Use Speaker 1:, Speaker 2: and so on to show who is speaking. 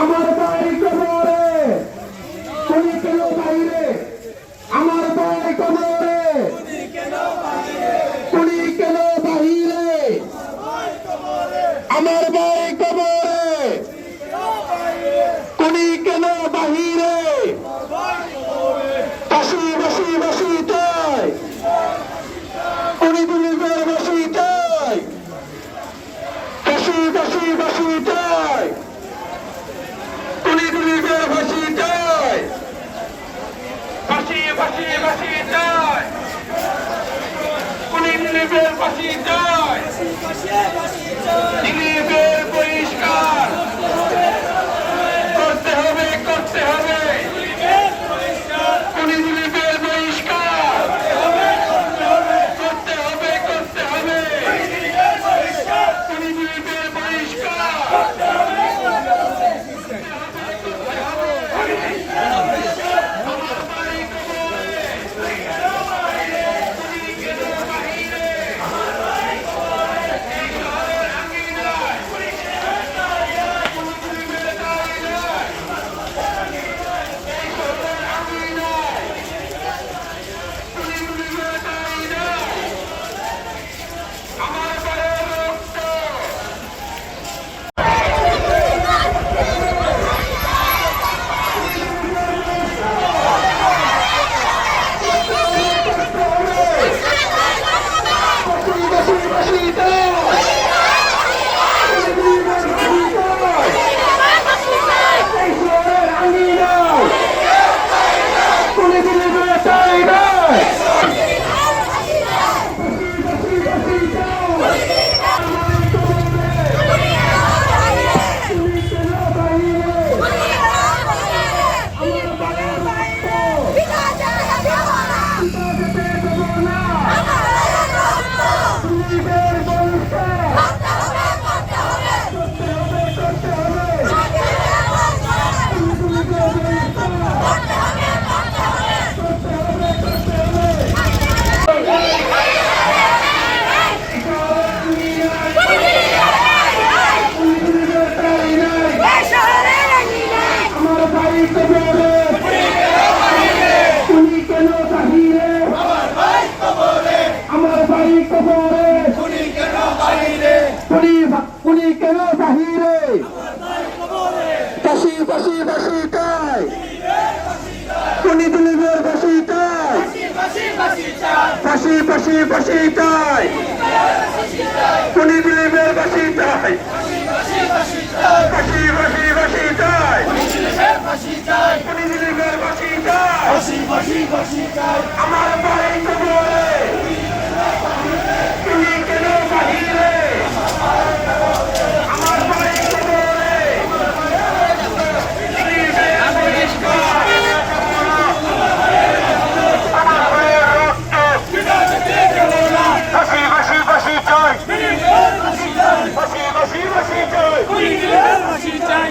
Speaker 1: আমার বাড়ি কবরে তুমি কেন বাইরে আমার বাড়ি কবরে তুমি কেন বাহিরে আমার বাড়ি কবরে তুমি কেন বাহিরে? বাসি বাসি বাসি তাই। দিনের বাসি তাই। তুমি কেন বাহিরে? বাসি বাসি বাসি তাই তুমি দিলীপের বাসি তাই বাসি বাসি বাসি তাই তুমি দিলীপের তাই তুমি দিলীপের বাসি তাই আমার ফাঁসি চাই